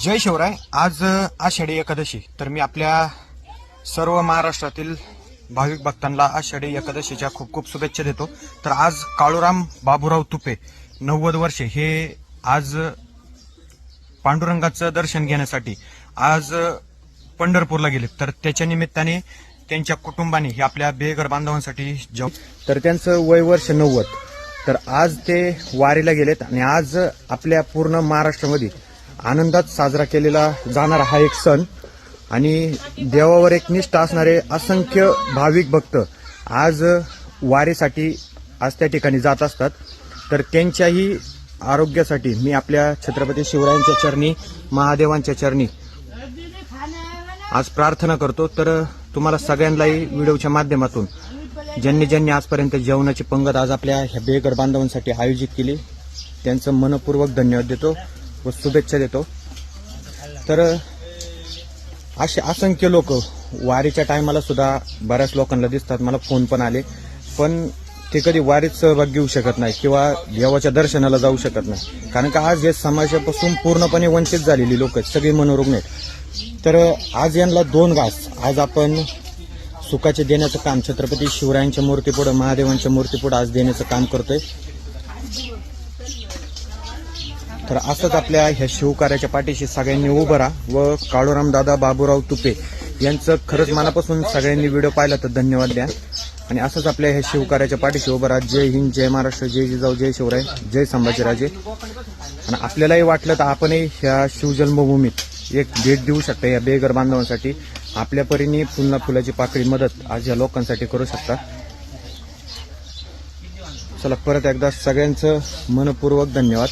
जय शिवराय. आज आषाढी एकादशी. तर मी आपल्या सर्व महाराष्ट्रातील भाविक भक्तांना आषाढी एकादशीच्या खूप खूप शुभेच्छा देतो. तर आज काळूराम बाबूराव तुपे नव्वद वर्षे हे आज पांडुरंगाचं दर्शन घेण्यासाठी आज पंढरपूरला गेले. तर त्याच्या निमित्ताने त्यांच्या कुटुंबाने हे आपल्या बेघर बांधवांसाठी जाऊ तर त्यांचं वय वर्ष नव्वद. तर आज ते वारीला गेलेत आणि आज आपल्या पूर्ण महाराष्ट्रामध्ये आनंदात साजरा केलेला जाणारा हा एक सण. आणि देवावर एक निष्ठा असणारे असंख्य भाविक भक्त आज वारीसाठी आज त्या ठिकाणी जात असतात. तर त्यांच्याही आरोग्यासाठी मी आपल्या छत्रपती शिवरायांच्या चरणी महादेवांच्या चरणी आज प्रार्थना करतो. तर तुम्हाला सगळ्यांनाही व्हिडिओच्या माध्यमातून ज्यांनी ज्यांनी आजपर्यंत जेवणाची पंगत आज आपल्या ह्या बेघर बांधवांसाठी आयोजित केली त्यांचं मनपूर्वक धन्यवाद देतो. व शुभेच्छा देतो. तर असे असंख्य लोक वारीच्या टायमाला सुद्धा बऱ्याच लोकांना दिसतात. मला फोन पण आले. पण ते कधी वारीत सहभाग घेऊ शकत नाही किंवा देवाच्या दर्शनाला जाऊ शकत नाही. कारण का आज हे समाजापासून पूर्णपणे वंचित झालेली लोक आहेत सगळी मनोरुग्ण आहेत. तर आज यांना दोन घास. आज आपण सुखाचे देण्याचं काम छत्रपती शिवरायांच्या मूर्तीपुढं महादेवांच्या मूर्तीपुढं आज देण्याचं काम करतोय. तर असंच आपल्या ह्या शिवकार्याच्या पाठीशी सगळ्यांनी उभं राहा व काळूराम दादा बाबूराव तुपे यांचं खरंच मनापासून सगळ्यांनी व्हिडिओ पाहिला तर धन्यवाद द्या. आणि असंच आपल्या ह्या शिवकार्याच्या पाठीशी उभं राहा. जय हिंद जय महाराष्ट्र जय जिजाऊ जय शिवराय जय संभाजीराजे. आणि आपल्यालाही वाटलं तर आपणही ह्या शिवजन्मभूमीत एक भेट देऊ शकता या बेघर बांधवांसाठी. आपल्या परीने पुन्हा फुलाची पाकळी मदत आज या लोकांसाठी करू शकता. चला परत एकदा सगळ्यांचं मनपूर्वक धन्यवाद.